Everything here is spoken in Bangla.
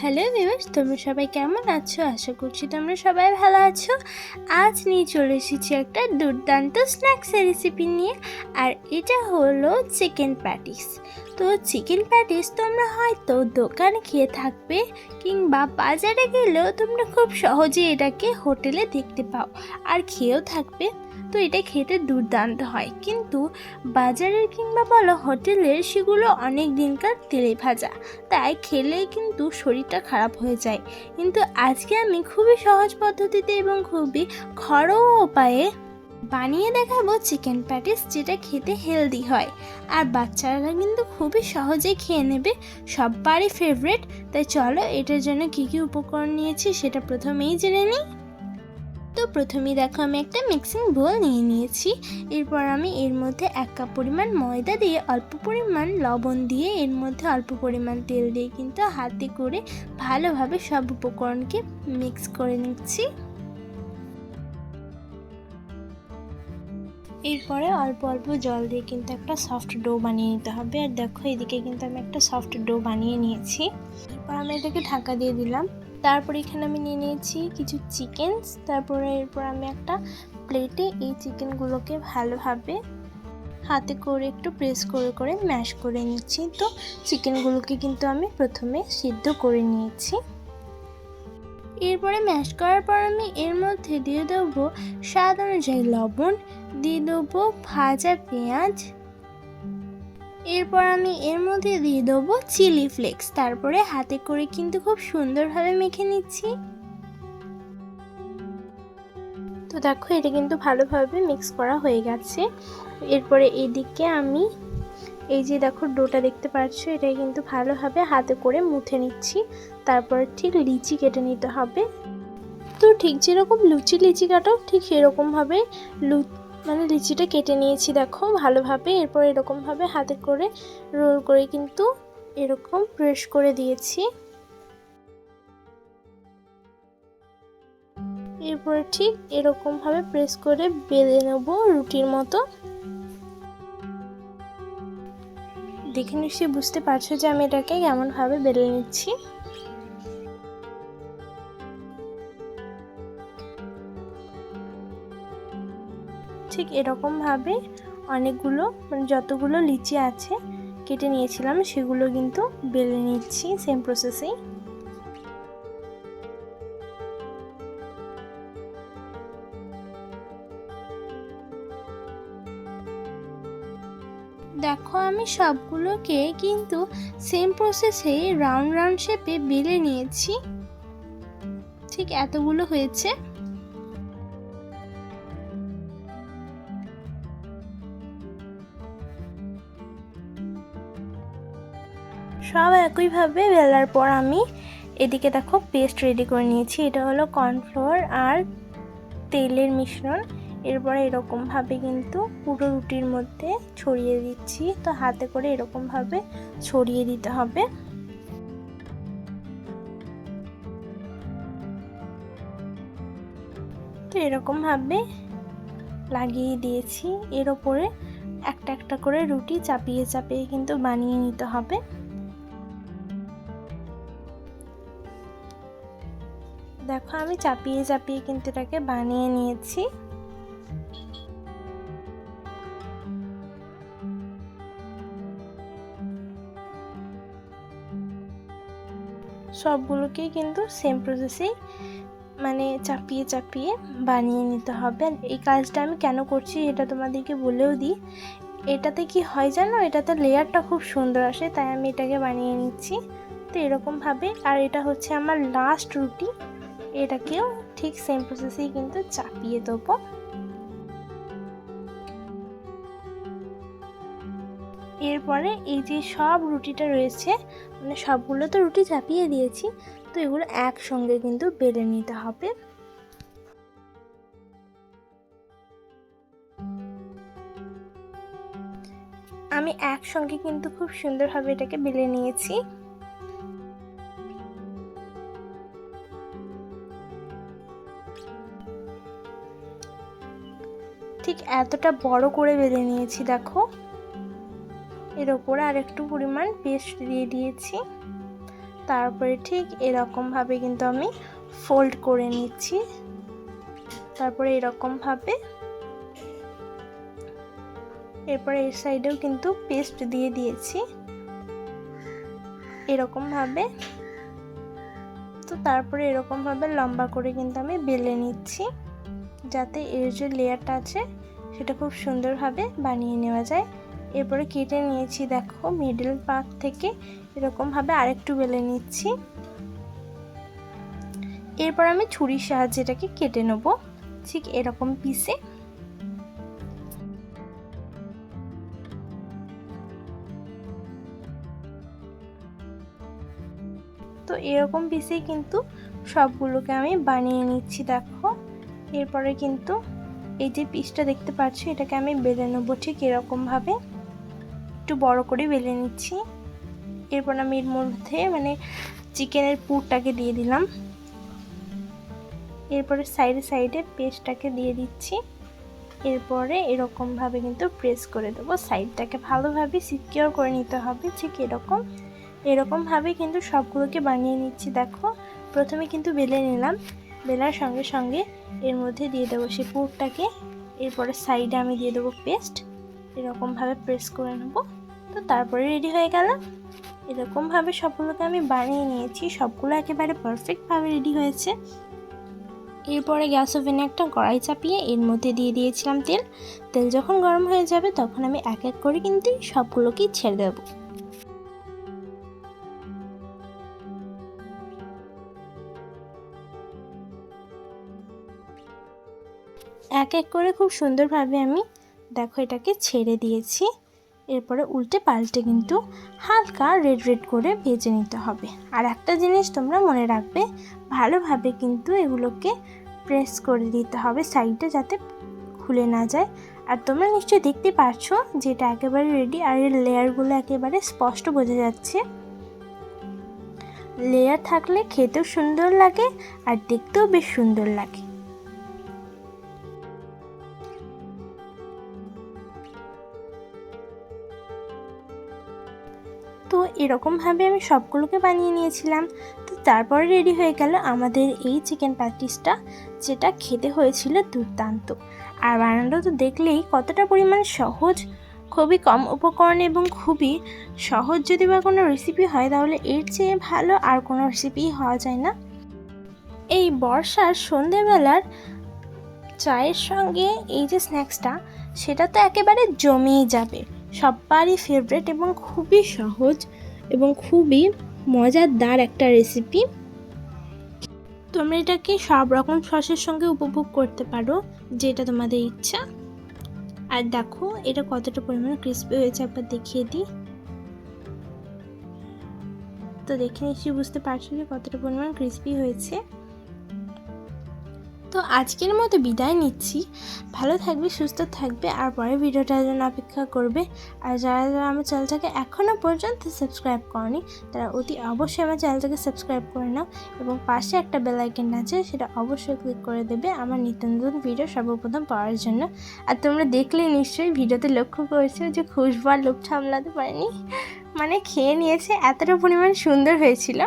হ্যালো ভিউয়ার্স, তোমরা সবাই কেমন আছো? আশা করছি তোমরা সবাই ভালো আছো। আজ নিয়ে চলে এসেছি একটা দুর্দান্ত স্ন্যাক্সের রেসিপি নিয়ে, আর এটা হলো চিকেন প্যাটিস তো চিকেন প্যাটিস তোমরা হয়তো দোকানে খেয়ে থাকবে কিংবা বাজারে গেলেও তোমরা খুব সহজে এটাকে হোটেলে দেখতে পাও আর খেয়েও থাকবে। তো এটা খেতে দুর্দান্ত হয়। কিন্তু বাজারের কিংবা বলো হোটেলের সেগুলো অনেক দিনকার তেলে ভাজা। তাই খেলে কিন্তু শরীরটা খারাপ হয়ে যায়। কিন্তু আজকে আমি খুবই সহজ পদ্ধতিতে এবং খুবই ঘরোয়া উপায়ে বানিয়ে দেখাবো চিকেন প্যাটিস যেটা খেতে হেলদি হয়। আর বাচ্চারা কিন্তু খুবই সহজে খেয়ে নেবে সবারই ফেভারেট তাই চলো এটার জন্য কী কী উপকরণ নিয়েছি সেটা প্রথমেই জেনে নিই। তো প্রথমেই দেখো আমি একটা মিক্সিং বোল নিয়ে নিয়েছি। এরপর আমি এর মধ্যে এক কাপ পরিমাণ ময়দা দিয়ে অল্প পরিমাণ লবণ দিয়ে এর মধ্যে অল্প পরিমাণ তেল দিয়ে কিন্তু হাতে করে ভালোভাবে সব উপকরণকে মিক্স করে নিচ্ছি। এরপরে অল্প অল্প জল দিয়ে কিন্তু একটা সফট ডো বানিয়ে নিতে হবে। আর দেখো, এদিকে কিন্তু আমি একটা সফট ডো বানিয়ে নিয়েছি। এরপর আমি এটাকে ঢাকা দিয়ে দিলাম। তারপর এখানে আমি নিয়ে নিয়েছি কিছু চিকেনস তারপরে এরপর আমি একটা প্লেটে এই চিকেনগুলোকে ভালোভাবে হাতে করে একটু প্রেস করে করে ম্যাশ করে নিচ্ছি। তো চিকেনগুলোকে কিন্তু আমি প্রথমে সিদ্ধ করে নিয়েছি। এরপরে ম্যাশ করার পর আমি এর মধ্যে দিয়ে দেবো স্বাদ অনুযায়ী লবণ, দিয়ে দেবো ভাজা পেঁয়াজ। এরপর আমি এর মধ্যে দিয়ে দেবো চিলি ফ্লেক্স তারপরে হাতে করে কিন্তু খুব সুন্দরভাবে মেখে নিচ্ছি। তো দেখো, এটা কিন্তু ভালোভাবে মিক্স করা হয়ে গেছে। এরপরে এদিকে আমি এই যে দেখো ডোটা দেখতে পাচ্ছ, এটা কিন্তু ভালোভাবে হাতে করে মুথে নিচ্ছি। তারপর ঠিক লিচি কেটে নিতে হবে। তো ঠিক যেরকম লুচি লিচি কাটো, ঠিক সেরকমভাবে লু মানে লিচিটা কেটে নিয়েছি দেখো ভালোভাবে। এরপর এরকমভাবে হাতে করে রোল করে কিন্তু এরকম প্রেস করে দিয়েছি। এরপরে ঠিক এরকমভাবে প্রেস করে বেঁধে নেব রুটির মতো। দেখে নিশ্চয়ই বুঝতে পারছ যে আমি এটাকে কেমনভাবে বেলে নিচ্ছি। ঠিক এরকমভাবে অনেকগুলো মানে যতগুলো লিচি আছে কেটে নিয়েছিলাম, সেগুলো কিন্তু বেলে নিচ্ছি সেম প্রসেসেই দেখো আমি সবগুলোকে কিন্তু সেম প্রসেসে রাউন্ড রাউন্ড শেপে বেলে নিয়েছি। ঠিক এতগুলো হয়েছে। সব একইভাবে বেলার পর আমি এদিকে দেখো পেস্ট রেডি করে নিয়েছি। এটা হলো কর্নফ্লোর আর তেলের মিশ্রণ। এরপরে এরকমভাবে কিন্তু পুরো রুটির মধ্যে ছড়িয়ে দিচ্ছি। তো হাতে করে এরকমভাবে ছড়িয়ে দিতে হবে। তো এরকমভাবে লাগিয়ে দিয়েছি। এর ওপরে একটা একটা করে রুটি চাপিয়ে চাপিয়ে কিন্তু বানিয়ে নিতে হবে। দেখো আমি চাপিয়ে চাপিয়ে কিন্তু এটাকে বানিয়ে নিয়েছি। সবগুলোকেই কিন্তু সেম প্রসেসেই মানে চাপিয়ে চাপিয়ে বানিয়ে নিতে হবে। আর এই কাজটা আমি কেন করছি এটা তোমাদেরকে বলেও দিই। এটাতে কি হয় জানো? এটাতে লেয়ারটা খুব সুন্দর আসে, তাই আমি এটাকে বানিয়ে নিচ্ছি। তো এরকমভাবে, আর এটা হচ্ছে আমার লাস্ট রুটি। এটাকেও ঠিক সেম প্রসেসেই কিন্তু চাপিয়ে দেবো। এরপরে এই যে সব রুটিটা রয়েছে মানে সবগুলো তো রুটি চাপিয়ে দিয়েছি, তো এগুলো একসঙ্গে কিন্তু বেলে নিতে হবে। আমি একসঙ্গে কিন্তু খুব সুন্দরভাবে এটাকে বেলে নিয়েছি। ঠিক এতটা বড় করে বেলে নিয়েছি, দেখো। এর ওপরে আর একটু পরিমাণ পেস্ট দিয়ে দিয়েছি। তারপরে ঠিক এরকমভাবে কিন্তু আমি ফোল্ড করে নিচ্ছি। তারপরে এরকমভাবে এরপরে এর সাইডেও কিন্তু পেস্ট দিয়ে দিয়েছি। এরকমভাবে তো তারপরে এরকমভাবে লম্বা করে কিন্তু আমি বেলে নিচ্ছি, যাতে এর যে লেয়ারটা আছে সেটা খুব সুন্দরভাবে বানিয়ে নেওয়া যায়। এরপরে কেটে নিয়েছি, দেখো মিডল পার্ট থেকে এরকমভাবে আরেকটু বেলে নিচ্ছি। এরপর আমি ছুরির সাহায্যে এটাকে কেটে নেব, ঠিক এরকম পিসে তো এরকম পিসেই কিন্তু সবগুলোকে আমি বানিয়ে নিচ্ছি, দেখো। এরপরে কিন্তু এই যে পিসটা দেখতে পাচ্ছ, এটাকে আমি বেলে নেব, ঠিক এরকমভাবে। একটু বড় করে বেলে নিচ্ছি। এরপর আমি এর মধ্যে মানে চিকেনের পুরটাকে দিয়ে দিলাম। এরপরে সাইডে সাইডে পেস্টটাকে দিয়ে দিচ্ছি। এরপরে এরকমভাবে কিন্তু প্রেস করে দেবো। সাইডটাকে ভালোভাবে সিকিওর করে নিতে হবে ঠিক এরকম। এরকমভাবে কিন্তু সবগুলোকে বানিয়ে নিচ্ছি। দেখো, প্রথমে কিন্তু বেলে নিলাম। বেলার সঙ্গে সঙ্গে এর মধ্যে দিয়ে দেবো সেই পুরটাকে। এরপরে সাইডে আমি দিয়ে দেবো পেস্ট। এরকমভাবে প্রেস করে নেব। তো তারপরে রেডি হয়ে গেল। এরকমভাবে সবগুলোকে আমি বানিয়ে নিয়েছি। সবগুলো একেবারে পারফেক্টভাবে রেডি হয়েছে। এরপরে গ্যাস ওভেনে একটা কড়াই চাপিয়ে এর মধ্যে দিয়ে দিয়েছিলাম তেল। তেল যখন গরম হয়ে যাবে তখন আমি এক এক করে কিন্তু সবগুলোকেই ছেড়ে দেবো। এক এক করে খুব সুন্দরভাবে আমি, দেখো এটাকে ছেড়ে দিয়েছি। এরপরে উল্টে পাল্টে কিন্তু হালকা রেড রেড করে ভেজে নিতে হবে। আর একটা জিনিস তোমরা মনে রাখবে, ভালোভাবে কিন্তু এগুলোকে প্রেস করে দিতে হবে সাইডে যাতে খুলে না যায়। আর তোমরা নিশ্চয়ই দেখতে পাচ্ছ যে এটা একেবারে রেডি আর এর লেয়ারগুলো একেবারে স্পষ্ট বোঝা যাচ্ছে। লেয়ার থাকলে খেতেও সুন্দর লাগে আর দেখতেও বেশ সুন্দর লাগে। তো এরকমভাবে আমি সবগুলোকে বানিয়ে নিয়েছিলাম। তো তারপরে রেডি হয়ে গেল আমাদের এই চিকেন প্যাটিসটা যেটা খেতে হয়েছিল দুর্দান্ত। আর বানানো তো দেখলেই কতটা পরিমাণ সহজ, খুবই কম উপকরণ এবং খুবই সহজ যদি বা কোনো রেসিপি হয়, তাহলে এর চেয়ে ভালো আর কোনো রেসিপি হওয়া যায় না। এই বর্ষার সন্ধেবেলার চায়ের সঙ্গে এই যে স্ন্যাক্সটা সেটা তো একেবারে জমেই যাবে। সবারই ফেভারেট এবং খুবই সহজ এবং খুবই মজাদার একটা রেসিপি তোমরা এটাকে সব রকম সসের সঙ্গে উপভোগ করতে পারো, যেটা তোমাদের ইচ্ছা। আর দেখো, এটা কতটা পরিমাণে ক্রিস্পি হয়েছে, একবার দেখিয়ে দিই। তো দেখে নিশ্চয়ই বুঝতে পারছ যে কতটা পরিমাণ ক্রিস্পি হয়েছে। তো আজকের মতো বিদায় নিচ্ছি। ভালো থাকবে, সুস্থ থাকবে, আর পরে ভিডিওটার জন্য অপেক্ষা করবে। আর যারা যারা আমার চ্যানেলটাকে এখনও পর্যন্ত সাবস্ক্রাইব করেনি, তারা অতি অবশ্যই আমার চ্যানেলটাকে সাবস্ক্রাইব করে নাও এবং পাশে একটা বেল আইকন আছে, সেটা অবশ্যই ক্লিক করে দেবে আমার নিত্য নতুন ভিডিও সর্বপ্রথম পাওয়ার জন্য। আর তোমরা দেখলে নিশ্চয়ই ভিডিওতে লক্ষ্য করেছ যে খুশবু আর লোভ সামলাতে পারেনি। মানে খেয়ে নিয়েছে, এতটা পরিমাণ সুন্দর হয়েছিল।